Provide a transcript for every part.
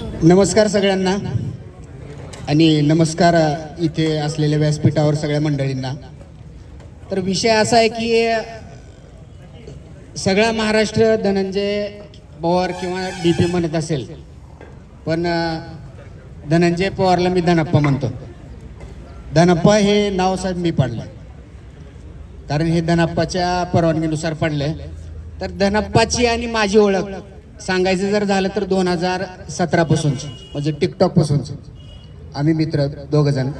नमस्कार सगळ्यांना. आणि नमस्कार इथे असलेल्या व्यासपीठावर सगळ्या मंडळींना. तर विषय असा आहे की सगळा महाराष्ट्र धनंजय पवार किंवा डी पी म्हणत असेल पण धनंजय पवारला मी धनप्पा म्हणतो. धनप्पा हे नाव साहेब मी पाडलं कारण हे धनप्पाच्या परवानगीनुसार पडलंय. तर धनप्पाची आणि माझी ओळख सांगायचं जर झालं तर दोन हजार सतरापासूनच म्हणजे टिकटॉकपासूनच आम्ही मित्र दोघ जण.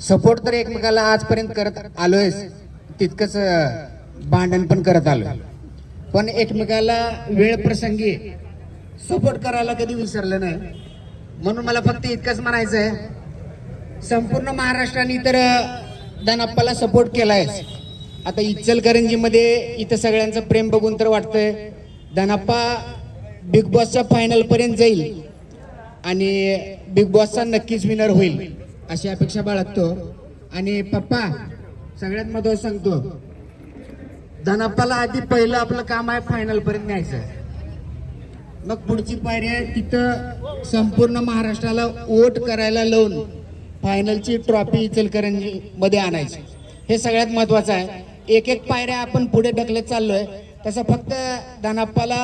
सपोर्ट तर एकमेकाला आजपर्यंत करत आलोय तितकंच भांडण पण करत आलो पण एकमेकाला वेळ प्रसंगी सपोर्ट करायला कधी विसरलं नाही. म्हणून मला फक्त इतकंच म्हणायचं आहे संपूर्ण महाराष्ट्राने तर दानाप्पाला सपोर्ट केलाय आता इचलकरंजीमध्ये इथं सगळ्यांचं प्रेम बघून तर वाटतंय दानाप्पा बिग बॉसच्या फायनल पर्यंत जाईल. आणि बिग बॉसचा नक्कीच विनर होईल अशी अपेक्षा बाळगतो. आणि पप्पा सगळ्यात महत्वाचं सांगतो. धनाप्पाला आधी पहिलं आपलं काम आहे फायनल पर्यंत न्यायचं. मग पुढची पायरी आहे तिथं संपूर्ण महाराष्ट्राला वोट करायला लावून फायनलची ट्रॉफी इचलकरंजी मध्ये आणायची. हे सगळ्यात महत्वाचं आहे. एक एक पायऱ्या आपण पुढे ढकलत चाललोय. तसं फक्त धनप्पाला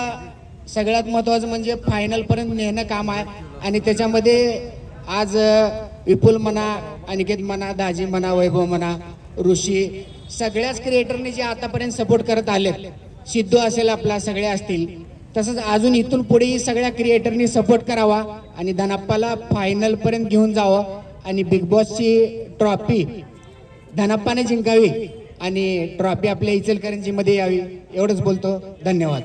सगळ्यात महत्वाचं म्हणजे फायनल पर्यंत नेणं काम आहे. आणि त्याच्यामध्ये आज विपुल म्हणा अनिकेत म्हणा दाजी म्हणा वैभव म्हणा ऋषी सगळ्याच क्रिएटरने जे आतापर्यंत सपोर्ट करत आले सिद्धू असेल आपला सगळे असतील. तसंच अजून इथून पुढेही सगळ्या क्रिएटरनी सपोर्ट करावा आणि धनाप्पाला फायनल पर्यंत घेऊन जावं. आणि बिग बॉसची ट्रॉफी धनाप्पाने जिंकावी आणि ट्रॉफी आपल्या इचलकरंजीमध्ये यावी. एवढंच बोलतो. धन्यवाद.